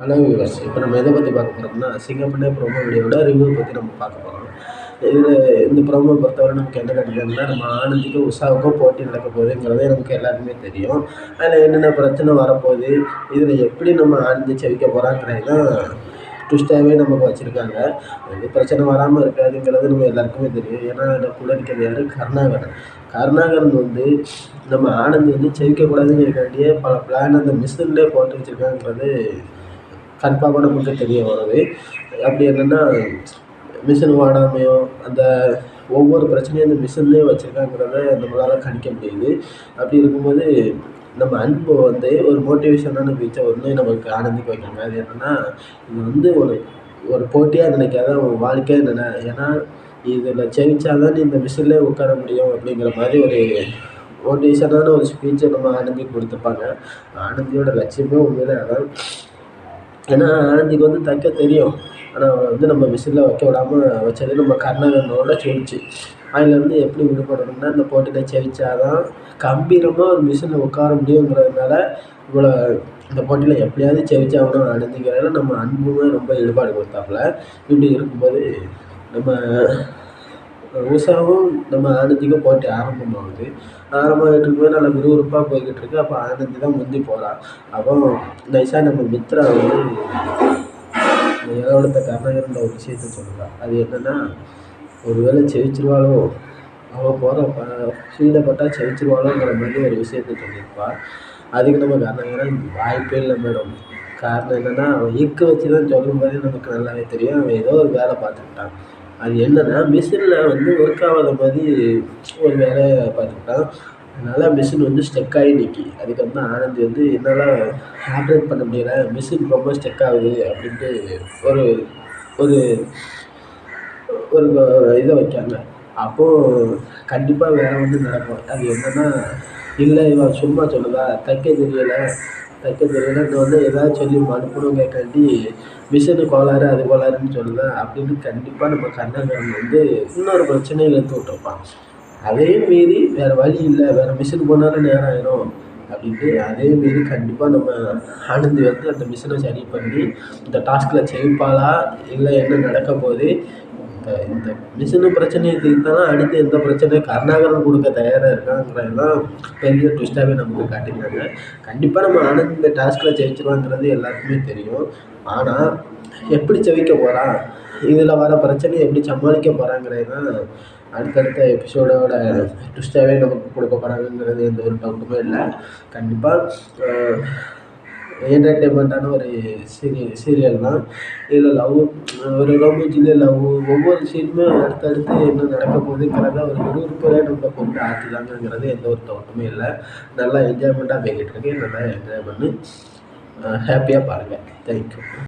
Hello viewers இப்போ நம்ம எதை பற்றி பார்க்க போகிறோம்னா சிங்கப்பண்ணே ப்ரோமோ வீடியோட ரிவ்யூ பற்றி நம்ம பார்க்க போகிறோம் இதில் இந்த ப்ரோமோ பொறுத்தவரை நமக்கு என்ன கிடைக்குதுன்னா நம்ம ஆனந்திக்கும் உஷாவுக்கும் போட்டி நடக்க போகுதுங்கிறதே நமக்கு எல்லாருக்குமே தெரியும். அதில் என்னென்ன பிரச்சனை வரப்போகுது இதில் எப்படி நம்ம ஆனந்தி செவிக்க போகிறாங்கிறது தான் ட்விஸ்ட்டாகவே நமக்கு வச்சுருக்காங்க. எந்த பிரச்சனை வராமல் இருக்காதுங்கிறது நம்ம எல்லாருக்குமே தெரியும். ஏன்னா அதில் கூட இருக்கிறது யார்? கருணாகரன். கருணாகரன் வந்து நம்ம ஆனந்தி வந்து செவிக்கக்கூடாதுங்கிறக்காண்டியே பல பிளான் அந்த மிஷின்லேயே போட்டு வச்சுருக்காங்கிறது கன்ஃபார்மாக நமக்கு தெரிய வருது. அப்படி என்னென்னா மிஷின் வாடாமையோ அந்த ஒவ்வொரு பிரச்சனையும் அந்த மிஷின்லேயே வச்சுருக்காங்கிறத நம்மளால் கணிக்க முடியுது. அப்படி இருக்கும்போது நம்ம அன்பு வந்து ஒரு மோட்டிவேஷனான பீச்சை ஒன்று நமக்கு ஆனந்திக்க வைக்கிறாங்க அது என்னென்னா இது வந்து ஒரு ஒரு போட்டியாக நினைக்காத ஒரு வாழ்க்கையாக நினை ஏன்னா இதில் ஜெயிச்சா தான் நீ இந்த மிஷின்லேயே உட்கார முடியும் அப்படிங்கிற மாதிரி ஒரு மோட்டிவேஷனான ஒரு ஸ்பீச்சை நம்ம ஆனந்தி கொடுத்துருப்பாங்க ஆனந்தியோட லட்சியமே உண்மையிலே அதான். ஏன்னா ஆனந்திக்கு வந்து தைக்க தெரியும். ஆனால் வந்து நம்ம மிஷினில் வைக்க விடாமல் வச்சது நம்ம கர்ணாகரனோட சொல்லிச்சு. அதுலேருந்து எப்படி விடுபடணும்னா இந்த போட்டியில் ஜெயிச்சா தான் கம்பீரமாக ஒரு மிஷினில் உட்கார முடியுங்கிறதுனால இவ்வளோ இந்த போட்டியில் எப்படியாவது ஜெயிச்சாகணும் ஆனந்திங்கிறதுல நம்ம அன்புமே ரொம்ப ஈடுபாடு கொடுத்தாப்புல. இப்படி இருக்கும்போது நம்ம உஷாவும் நம்ம ஆனந்திக்கும் போட்டி ஆரம்பமாகுது. ஆரம்பமாகிட்டு இருக்கும்போது நல்லா விறுவிறுப்பாக போய்கிட்டு இருக்கு அப்போ ஆனந்தி தான் முந்தி போகிறான் அப்போ நைஸாக நம்ம மித்ரா வந்து ஏகப்பட்ட கர்ணாகரன் ஒரு விஷயத்த சொல்கிறான் அது என்னென்னா ஒரு வேளை அவள் போகிற சீடப்பட்டால் செவிச்சிருவாளோங்கிற மாதிரி ஒரு விஷயத்த சொல்லியிருப்பாள் அதுக்கு நம்ம கர்ணாகரன் வாய்ப்பே இல்லை மேடம். காரணம் என்னென்னா அவன் ஈக்க வச்சு தான் சொல்லும்போதே நமக்கு நல்லாவே தெரியும். அவன் ஏதோ ஒரு வேலை பார்த்துக்கிட்டான். அது என்னென்னா மிஷினில் வந்து ஒர்க் ஆகாத மாதிரி ஒரு வேலை பார்த்துக்கிட்டான் அதனால் மிஷின் வந்து ஸ்டெக் ஆகி நிற்கி அதுக்கு வந்து ஆனந்தி வந்து என்னால் ஆப்ரேட் பண்ண முடியல மிஷின் ரொம்ப ஸ்டெக் ஆகுது அப்படின்ட்டு ஒரு ஒரு ஒரு இதை வைக்காங்க அப்போது கண்டிப்பாக வேலை வந்து நடக்கும். அது என்னென்னா இல்லை இவன் சும்மா சொல்லுதா? தைக்க தெரியலை. தைக்க தெரியலைன்னு வந்து ஏதாவது சொல்லி அனுப்பணுங்கக்காண்டி மிஷினு கோளாறு அது கோளாறுன்னு சொல்லுதா அப்படின்னு கண்டிப்பாக நம்ம கண்ணகன் வந்து இன்னொரு பிரச்சனையை இழுத்து விட்டுருப்பான் அதையும் மீறி வேறு வழி இல்லை. வேறு மிஷின் போனாலும் நேரம் ஆயிடும் அப்படின்ட்டு அதே மீறி கண்டிப்பாக நம்ம ஆனந்தி வந்து அந்த மிஷினை சரி பண்ணி இந்த டாஸ்கில் ஜெயிப்பாளா இல்லை என்ன நடக்க போகுது இந்த இந்த மிஷினு பிரச்சனையை தீர்த்தாலும் அடுத்து எந்த பிரச்சனையும் கருணாகரன் கொடுக்க தயாராக இருக்காங்கிறதெல்லாம் பெரிய ட்விஸ்ட்டாகவே நமக்கு காட்டியிருக்காங்க. கண்டிப்பாக நம்ம ஆனந்த் இந்த டாஸ்கில் ஜெயிச்சிருவாங்கிறது எல்லாருக்குமே தெரியும். ஆனால் எப்படி ஜெயிக்க போகிறான் இதில் வர பிரச்சனையை எப்படி சமாளிக்க போகிறாங்கிறது தான் அடுத்தடுத்த எபிசோடோட ட்விஸ்ட்டாகவே நமக்கு கொடுக்க போகிறாங்கிறது எந்த ஒரு டவுட்டுமே இல்லை. கண்டிப்பாக என்டர்டெயின்மெண்ட்டான ஒரு சீரியல் சீரியல் தான். இதில் லவ் ஒரு ரொமான்ஸில் லவ் ஒவ்வொரு சீனுமே அடுத்தடுத்து என்ன நடக்க போகுதுங்கிறத ஒரு விறுவிறுப்போட நம்மளை கொண்டு ஆக்குதாங்கங்கிறது எந்த ஒரு தோட்டமே இல்லை. நல்லா என்ஜாய்மெண்ட்டாக போய்கிட்டு இருக்கு. நல்லா என்ஜாய் பண்ணி. ஹாப்பியாக பாருங்கள் தேங்க்யூ